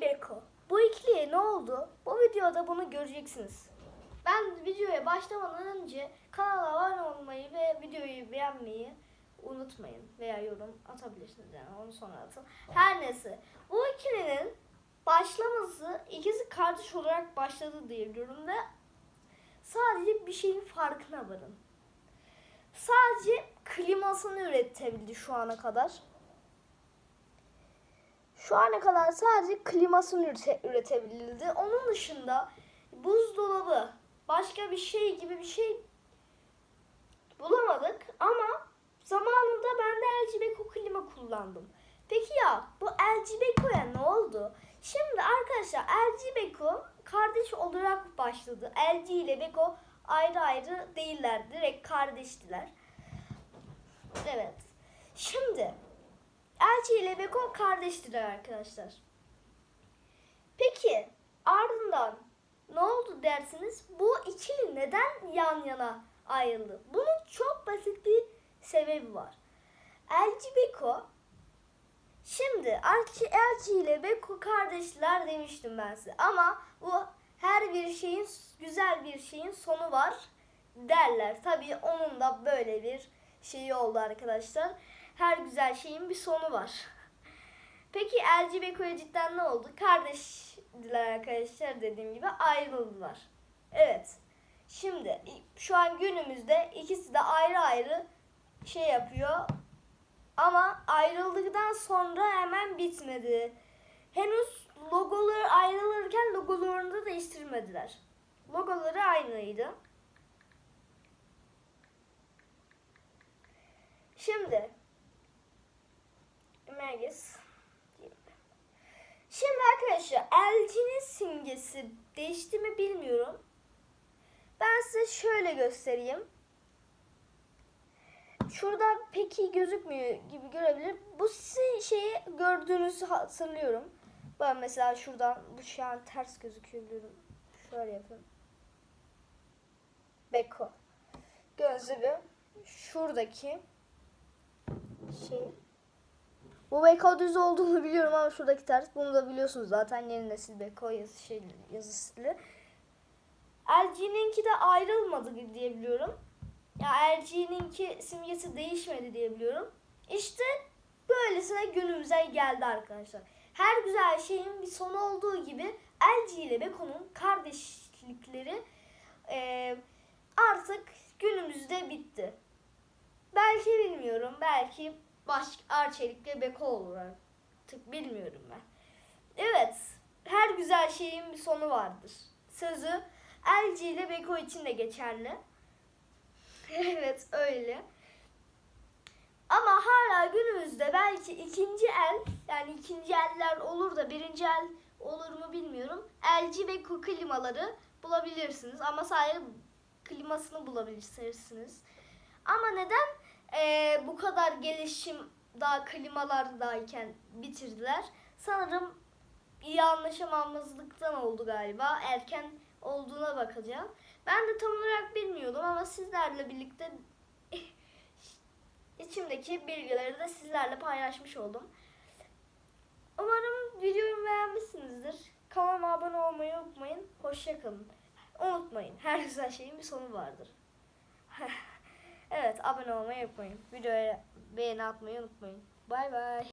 Beko. Bu ikiliye ne oldu? Bu videoda bunu göreceksiniz. Ben videoya başlamadan önce kanala abone olmayı ve videoyu beğenmeyi unutmayın. Veya yorum atabilirsiniz yani onu sonra atın. Her neyse. Bu ikilinin başlaması ikisi kardeş olarak başladı diyebiliyorum ve sadece bir şeyin farkına varın. Sadece klimasını üretebildi şu ana kadar. Şu ana kadar sadece klimasını ürete, üretebildi. Onun dışında buzdolabı, başka bir şey gibi bir şey bulamadık ama zamanında ben de LG Beko klima kullandım. Peki ya bu LG Beko'ya ne oldu? Şimdi arkadaşlar LG Beko kardeş olarak başladı. LG ile Beko ayrı ayrı değiller. Direkt kardeştiler. Evet. Şimdi LG ile Beko kardeştiler arkadaşlar. Peki ardından ne oldu dersiniz? Bu ikili neden yan yana ayrıldı? Bunun çok basit bir sebebi var. LG Beko Şimdi LG, LG ile Beko kardeşler demiştim ben size. Ama bu her bir şeyin güzel bir şeyin sonu var derler. Tabii onun da böyle bir şeyi oldu arkadaşlar. Her güzel şeyin bir sonu var. Peki LG Beko'ya cidden ne oldu? Kardeşdiler arkadaşlar dediğim gibi ayrıldılar. Evet. Şimdi şu an günümüzde ikisi de ayrı ayrı şey yapıyor. Ama ayrıldıktan sonra hemen bitmedi. Henüz logoları ayrılırken logolarını da değiştirmediler. Logoları aynıydı. Şimdi Mergez Şimdi arkadaşlar LG'nin simgesi değişti mi bilmiyorum. Ben size şöyle göstereyim. Şurada pek iyi gözükmüyor gibi görebilir. Bu sizin şeyi gördüğünüzü hatırlıyorum. Ben mesela şuradan bu şu an ters gözüküyor biliyorum. Şöyle yapayım. Beko. Gözlüğü şuradaki şey. Bu Beko düz olduğunu biliyorum ama şuradaki ters. Bunu da biliyorsunuz zaten yeni nesil Beko yazı, şey, yazı stili. LG'ninki de ayrılmadı diye biliyorum. Ya LG'ninki simgesi değişmedi diye biliyorum. İşte böylesine günümüze geldi arkadaşlar. Her güzel şeyin bir sonu olduğu gibi LG ile Beko'nun kardeşlikleri e, artık günümüzde bitti. Belki bilmiyorum. Belki başka Arçelik'le Beko olur artık. Bilmiyorum ben. Evet. Her güzel şeyin bir sonu vardır. Sözü LG ile Beko için de geçerli. evet öyle. Ama hala günümüzde belki ikinci el yani ikinci eller olur da birinci el olur mu bilmiyorum. LG ve Ku klimaları bulabilirsiniz ama sadece klimasını bulabilirsiniz. Ama neden eee, bu kadar gelişim daha klimalardayken bitirdiler? Sanırım iyi anlaşamamazlıktan oldu galiba. Erken olduğuna bakacağım. Ben de tam olarak bilmiyordum ama sizlerle birlikte içimdeki bilgileri de sizlerle paylaşmış oldum. Umarım videomu beğenmişsinizdir. Kanalıma abone olmayı unutmayın. Hoşçakalın. Unutmayın. Her güzel şeyin bir sonu vardır. evet abone olmayı unutmayın. Videoya beğeni atmayı unutmayın. Bay bay.